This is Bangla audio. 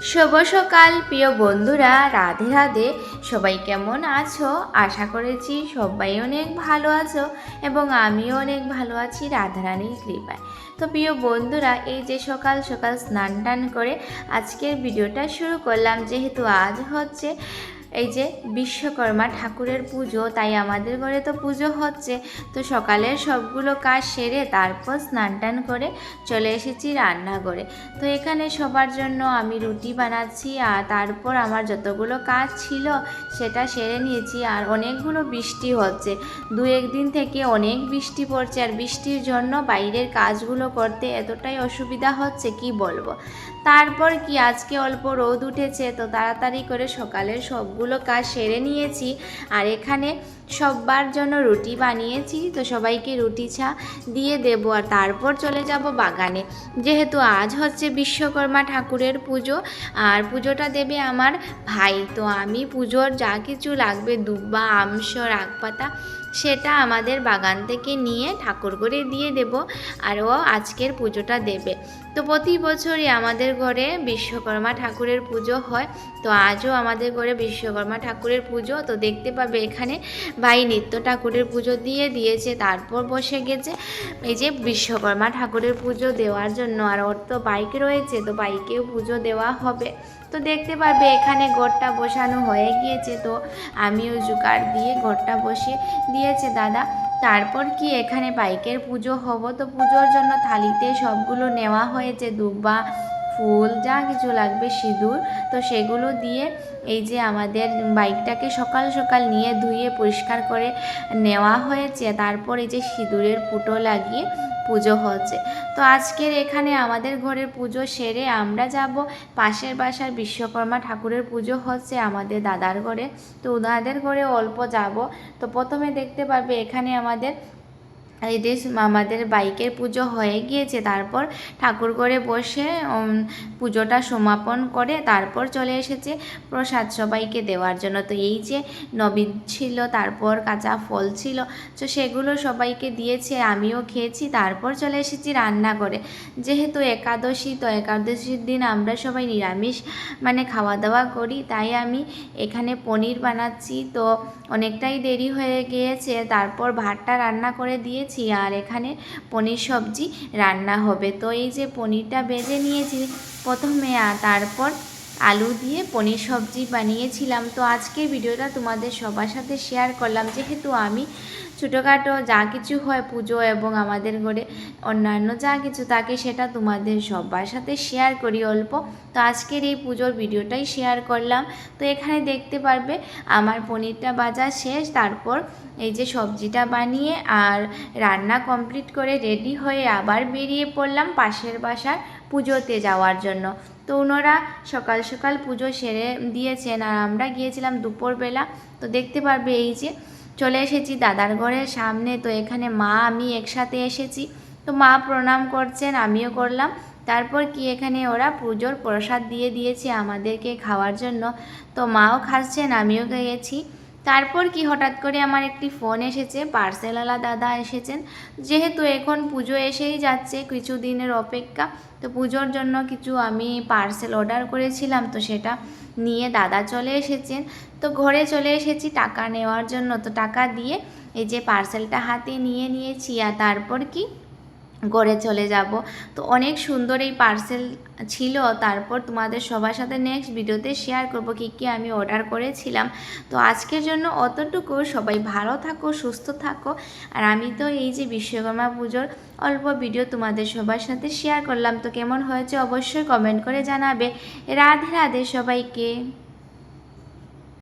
শুভ সকাল, প্রিয় বন্ধুরা। রাধে রাধে। সবাই কেমন আছো? আশা করেছি সবাই অনেক ভালো আছো এবং আমিও অনেক ভালো আছি রাধারানীর কৃপায়। তো প্রিয় বন্ধুরা, এই যে সকাল সকাল স্নান টান করে আজকের ভিডিওটা শুরু করলাম, যেহেতু আজ হচ্ছে এই যে বিশ্বকর্মা ঠাকুরের পুজো, তাই আমাদের ঘরে তো পুজো হচ্ছে। তো সকালের সবগুলো কাজ সেরে তারপর স্নান টান করে চলে এসেছি রান্নাঘরে। তো এখানে সবার জন্য আমি রুটি বানাচ্ছি আর তারপর আমার যতগুলো কাজ ছিল সেটা সেরে নিয়েছি আর অনেকগুলো বৃষ্টি হচ্ছে। দু একদিন থেকে অনেক বৃষ্টি পড়ছে আর বৃষ্টির জন্য বাইরের কাজগুলো করতে এতটাই অসুবিধা হচ্ছে, কি বলব? তারপর কি আজকে অল্প রোদ উঠেছে, তো তাড়াতাড়ি করে সকালের সবগুলো কাজ সেরে নিয়েছি আর এখানে সবার জন্য রুটি বানিয়েছি। তো সবাইকে রুটি ছা দিয়ে দেব আর তারপর চলে যাব বাগানে। যেহেতু আজ হচ্ছে বিশ্বকর্মা ঠাকুরের পুজো আর পুজোটা দেবে আমার ভাই। তো আমি পুজোর যা কিছু লাগবে, দুব্বা আমস রাগপাতা সেটা আমাদের বাগান থেকে নিয়ে ঠাকুর করে দিয়ে দেব। আর ও আজকের পুজোটা দেবে। তো প্রতি বছরই আমাদের ঘরে বিশ্বকর্মা ঠাকুরের পুজো হয়। তো আজও আমাদের ঘরে বিশ্বকর্মা ঠাকুরের পুজো। তো দেখতে পাবে এখানে ভাই নিত্য ঠাকুরের পুজো দিয়ে দিয়েছে, তারপর বসে গেছে। এই যে বিশ্বকর্মা ঠাকুরের পুজো দেওয়ার জন্য, আর ওর তো বাইক রয়েছে, তো বাইকেও পুজো দেওয়া হবে। তো দেখতে পারবে এখানে ঘরটা বসানো হয়ে গিয়েছে। তো আমিও জুগাড় দিয়ে ঘরটা বসে দিয়েছে দাদা। তারপর কি এখানে বাইকের পুজো হব? তো পুজোর জন্য থালিতে সবগুলো নেওয়া হয়েছে, দুব্বা, ফুল, যা কিছু লাগবে, সিঁদুর। তো সেগুলো দিয়ে এই যে আমাদের বাইকটাকে সকাল সকাল নিয়ে ধুয়ে পরিষ্কার করে নেওয়া হয়েছে। তারপর এই যে সিঁদুরের ফুটো লাগিয়ে পুজো হচ্ছে। তো আজকের এখানে আমাদের ঘরের পুজো সেরে আমরা যাব। পাশের বাসার বিশ্বকর্মা ঠাকুরের পুজো হচ্ছে আমাদের দাদার ঘরে। তো ওনাদের ঘরে অল্প যাব। তো প্রথমে দেখতে পারবে এখানে আমাদের যে আমাদের বাইকের পুজো হয়ে গিয়েছে, তারপর ঠাকুর করে বসে পুজোটা সমাপন করে তারপর চলে এসেছে প্রসাদ সবাইকে দেওয়ার জন্য। তো এই যে নবীন ছিল, তারপর কাঁচা ফল ছিল, তো সেগুলো সবাইকে দিয়েছে, আমিও খেয়েছি, তারপর চলে এসেছি রান্না করে যেহেতু একাদশী, তো একাদশীর দিন আমরা সবাই নিরামিষ মানে খাওয়া দাওয়া করি, তাই আমি এখানে পনির বানাচ্ছি। তো অনেকটাই দেরি হয়ে গিয়েছে, তারপর ভাতটা রান্না করে দিয়েছি আর এখানে পনির সবজি রান্না হবে। তো এই যে পনিরটা বেজে নিয়েছি, প্রথমে তারপর আলু দিয়ে পনির সবজি বানিয়েছিলাম। তো আজকের ভিডিওটা তোমাদের সবার সাথে শেয়ার করলাম। যেহেতু আমি ছোটোখাটো যা কিছু হয় পুজো এবং আমাদের ঘরে অন্যান্য যা কিছু থাকে সেটা তোমাদের সবার সাথে শেয়ার করি অল্প। তো আজকের এই পুজোর ভিডিওটাই শেয়ার করলাম। তো এখানে দেখতে পারবে, আমার পনিরটা বাজা শেষ। তারপর এই যে সবজিটা বানিয়ে আর রান্না কমপ্লিট করে রেডি হয়ে আবার বেরিয়ে পড়লাম পাশের বাসার পুজোতে যাওয়ার জন্য। তো ওনারা সকাল সকাল পুজো সেরে দিয়েছেন আর আমরা গিয়েছিলাম দুপুরবেলা। তো দেখতে পারবে এই যে চলে এসেছি দাদার ঘরের সামনে। তো এখানে মা, আমি একসাথে এসেছি। তো মা প্রণাম করছেন, আমিও করলাম। তারপর কি এখানে ওরা পুজোর প্রসাদ দিয়ে দিয়েছে আমাদেরকে খাওয়ার জন্য। তো মাও খাচ্ছেন, আমিও গেছি তারপর কি হঠাৎ করে আমার একটি ফোন এসেছে পার্সেলওয়ালা দাদা এসেছেন। যেহেতু এখন পুজো এসেই যাচ্ছে, কিছু দিনের অপেক্ষা, তো পুজোর জন্য কিছু আমি পার্সেল অর্ডার করেছিলাম, তো সেটা নিয়ে দাদা চলে এসেছেন। তো ঘরে চলে এসেছি টাকা নেওয়ার জন্য, তো টাকা দিয়ে এই যে পার্সেলটা হাতে নিয়ে নিয়েছি, আর তারপর কি? ঘরে চলে যাব। তো অনেক সুন্দর এই পার্সেল ছিল। তারপর তোমাদের সবার সাথে নেক্সট ভিডিওতে শেয়ার করব কী কী আমি অর্ডার করেছিলাম। তো আজকের জন্য অতটুকু। সবাই ভালো থাকো, সুস্থ থাকো। আর আমি তো এই যে বিশ্বকর্মা পুজোর অল্প ভিডিও তোমাদের সবার সাথে শেয়ার করলাম। তো কেমন হয়েছে অবশ্যই কমেন্ট করে জানাবে। রাধে রাধে সবাইকে।